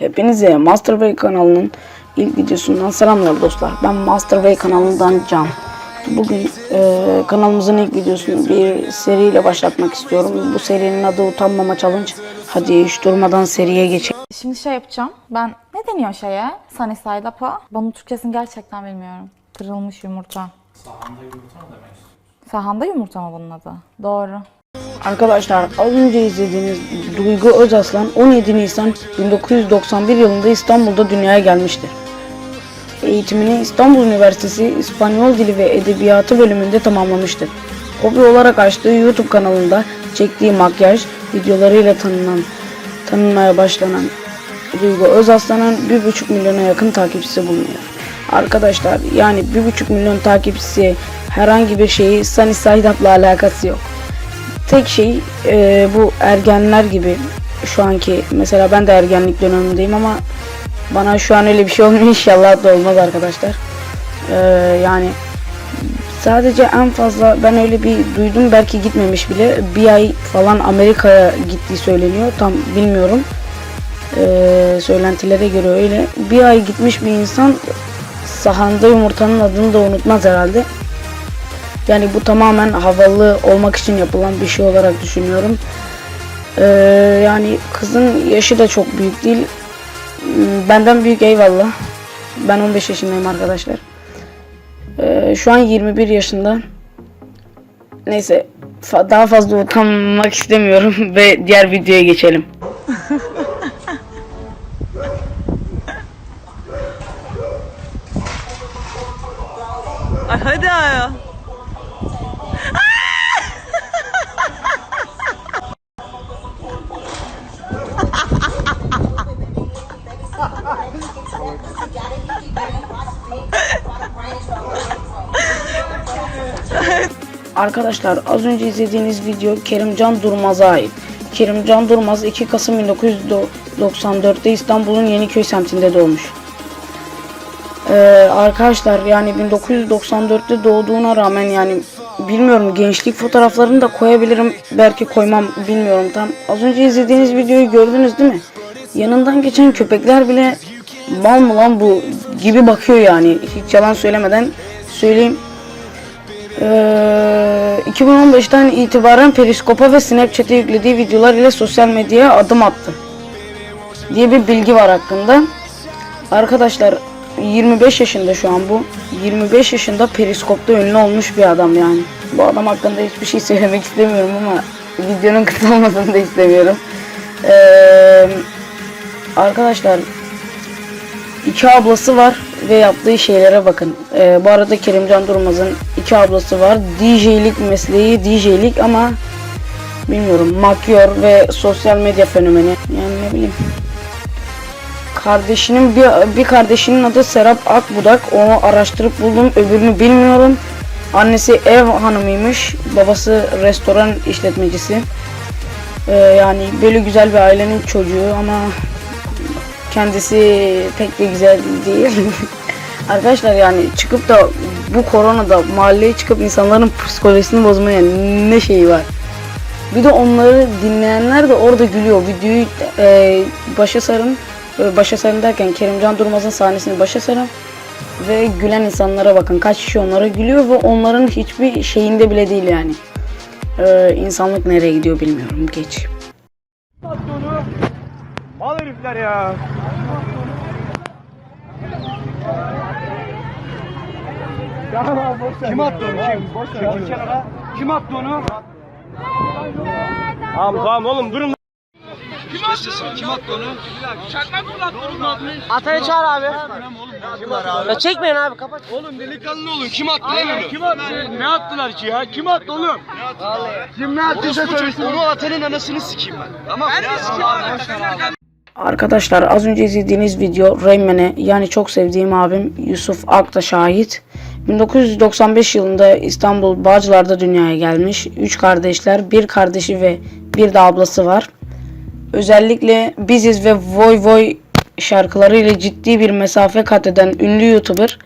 Hepinize Master kanalının ilk videosundan selamlar dostlar. Ben Master kanalından Can. Bugün e, kanalımızın ilk videosunu bir seriyle başlatmak istiyorum. Bu serinin adı Utanmama Challenge. Hadi hiç durmadan seriye geçelim. Şimdi şey yapacağım. Ben ne deniyor şeye? Sunny side up'a. Bunun Türkçesini gerçekten bilmiyorum. Kırılmış yumurta. Sahanda yumurta mı demek Sahanda yumurta mı bunun adı? Doğru. Arkadaşlar az önce izlediğiniz Duygu Özaslan 17 Nisan 1991 yılında İstanbul'da dünyaya gelmiştir. Eğitimini İstanbul Üniversitesi İspanyol Dili ve Edebiyatı bölümünde tamamlamıştır. Hobi olarak açtığı YouTube kanalında çektiği makyaj videolarıyla tanınan, tanınmaya başlanan Duygu Özaslan'ın 1,5 milyona yakın takipçisi bulunuyor. Arkadaşlar yani 1,5 milyon takipçisi herhangi bir şeyi Sunny Side alakası yok tek şey e, bu ergenler gibi şu anki mesela ben de ergenlik dönemindeyim ama bana şu an öyle bir şey olmuyor inşallah da olmaz arkadaşlar. E, yani sadece en fazla ben öyle bir duydum belki gitmemiş bile bir ay falan Amerika'ya gittiği söyleniyor tam bilmiyorum. E, söylentilere göre öyle. Bir ay gitmiş bir insan sahanda yumurtanın adını da unutmaz herhalde. Yani bu tamamen havalı olmak için yapılan bir şey olarak düşünüyorum. Ee, yani kızın yaşı da çok büyük değil. Hmm, Benden büyük eyvallah. Ben 15 yaşındayım arkadaşlar. Ee, şu an 21 yaşında. Neyse daha fazla utanmak istemiyorum ve diğer videoya geçelim. Ay hadi ya. Arkadaşlar az önce izlediğiniz video Kerimcan Durmaz'a ait. Kerimcan Durmaz 2 Kasım 1994'te İstanbul'un Yeniköy semtinde doğmuş. Ee, arkadaşlar yani 1994'te doğduğuna rağmen yani bilmiyorum gençlik fotoğraflarını da koyabilirim belki koymam bilmiyorum tam. Az önce izlediğiniz videoyu gördünüz değil mi? Yanından geçen köpekler bile mal mı lan bu gibi bakıyor yani hiç yalan söylemeden söyleyeyim. Ee, 2015'ten itibaren Periskop'a ve Snapchat'e yüklediği videolar ile sosyal medyaya adım attı. Diye bir bilgi var hakkında. Arkadaşlar 25 yaşında şu an bu. 25 yaşında Periskop'ta ünlü olmuş bir adam yani. Bu adam hakkında hiçbir şey söylemek istemiyorum ama videonun kısa da istemiyorum. Ee, arkadaşlar iki ablası var ve yaptığı şeylere bakın. Ee, bu arada Kerimcan Durmaz'ın iki ablası var. DJ'lik mesleği DJ'lik ama bilmiyorum makyör ve sosyal medya fenomeni. Yani ne bileyim. Kardeşinin bir, bir kardeşinin adı Serap Akbudak. Onu araştırıp buldum. Öbürünü bilmiyorum. Annesi ev hanımıymış. Babası restoran işletmecisi. Ee, yani böyle güzel bir ailenin çocuğu ama kendisi pek de güzel değil. Arkadaşlar yani çıkıp da bu koronada mahalleye çıkıp insanların psikolojisini bozmaya ne şeyi var. Bir de onları dinleyenler de orada gülüyor. Videoyu e, başa sarın. E, başa sarın derken Kerimcan Durmaz'ın sahnesini başa sarın. Ve gülen insanlara bakın. Kaç kişi onlara gülüyor ve onların hiçbir şeyinde bile değil yani. E, insanlık nereye gidiyor bilmiyorum. Geç. Mal herifler ya. Kim attı onu kim? Çekil kenara. Kim attı onu? Tamam tamam oğlum durun. Kim attı? Kim attı onu? Çakmak fırlattı onu. Atayı çağır abi. Ya çekmeyin abi kapat. Oğlum delikanlı olun. Kim attı onu? Kim attı? Ne attılar ki ya? Kim attı oğlum? Kim ne attıysa söylesin. Onu atanın anasını sikeyim ben. Tamam. Ben de sikeyim. Arkadaşlar az önce izlediğiniz video Rayman'e yani çok sevdiğim abim Yusuf Ak da şahit. 1995 yılında İstanbul Bağcılar'da dünyaya gelmiş. Üç kardeşler, bir kardeşi ve bir de ablası var. Özellikle Biziz ve Voy Voy şarkılarıyla ciddi bir mesafe kat eden ünlü YouTuber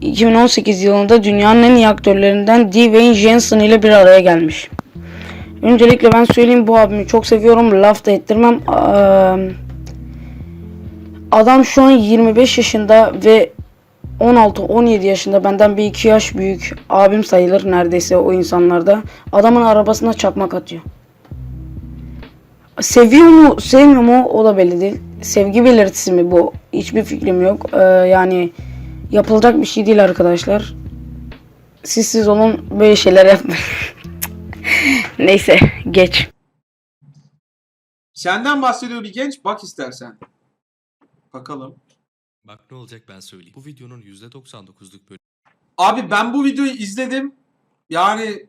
2018 yılında dünyanın en iyi aktörlerinden Dwayne Johnson ile bir araya gelmiş. Öncelikle ben söyleyeyim bu abimi çok seviyorum. Laf da ettirmem. Adam şu an 25 yaşında ve 16-17 yaşında benden bir iki yaş büyük abim sayılır neredeyse o insanlarda. Adamın arabasına çakmak atıyor. Seviyor mu, sevmiyor mu o da belli değil. Sevgi belirtisi mi bu? Hiçbir fikrim yok. Ee, yani yapılacak bir şey değil arkadaşlar. Siz siz olun böyle şeyler yapmayın. Neyse geç. Senden bahsediyor bir genç. Bak istersen. Bakalım. Bak ne olacak ben söyleyeyim. Bu videonun %99'luk bölümü Abi ben bu videoyu izledim. Yani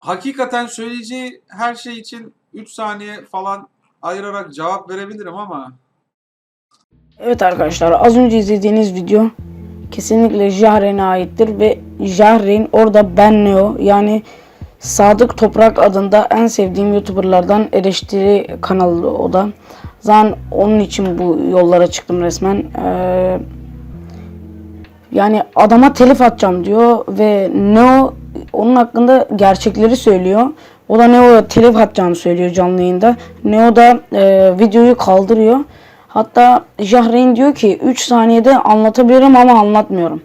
hakikaten söyleyeceği her şey için 3 saniye falan ayırarak cevap verebilirim ama Evet arkadaşlar az önce izlediğiniz video kesinlikle Jahre'ne aittir ve Jahre'in orada Ben Neo yani Sadık Toprak adında en sevdiğim YouTuber'lardan eleştiri kanalı o da. Zaten onun için bu yollara çıktım resmen. Ee, yani adama telif atacağım diyor ve Neo onun hakkında gerçekleri söylüyor. O da Neo'ya telif atacağını söylüyor canlı yayında. Neo da e, videoyu kaldırıyor. Hatta Jahreyn diyor ki 3 saniyede anlatabilirim ama anlatmıyorum.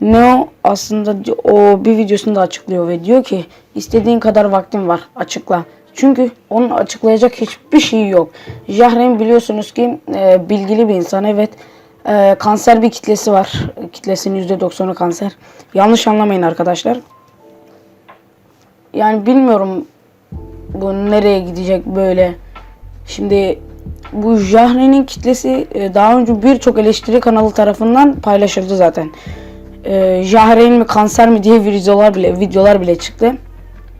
Neo aslında o bir videosunda açıklıyor ve diyor ki istediğin kadar vaktin var açıkla. Çünkü onun açıklayacak hiçbir şey yok. Jahreyn biliyorsunuz ki e, bilgili bir insan evet. E, kanser bir kitlesi var. Kitlesinin %90'ı kanser. Yanlış anlamayın arkadaşlar. Yani bilmiyorum bu nereye gidecek böyle. Şimdi bu Jahre'nin kitlesi e, daha önce birçok eleştiri kanalı tarafından paylaşıldı zaten. E, Jahre'nin mi kanser mi diye videolar bile videolar bile çıktı.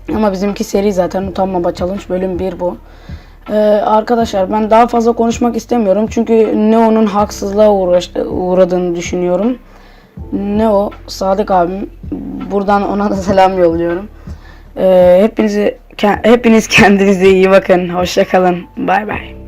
Ama bizimki seri zaten utanmama challenge bölüm 1 bu. E, arkadaşlar ben daha fazla konuşmak istemiyorum çünkü Neo'nun haksızlığa uğraş, uğradığını düşünüyorum. Neo Sadık abim buradan ona da selam yolluyorum. E, hepinizi ke- hepiniz kendinize iyi bakın. Hoşça kalın. Bay bay.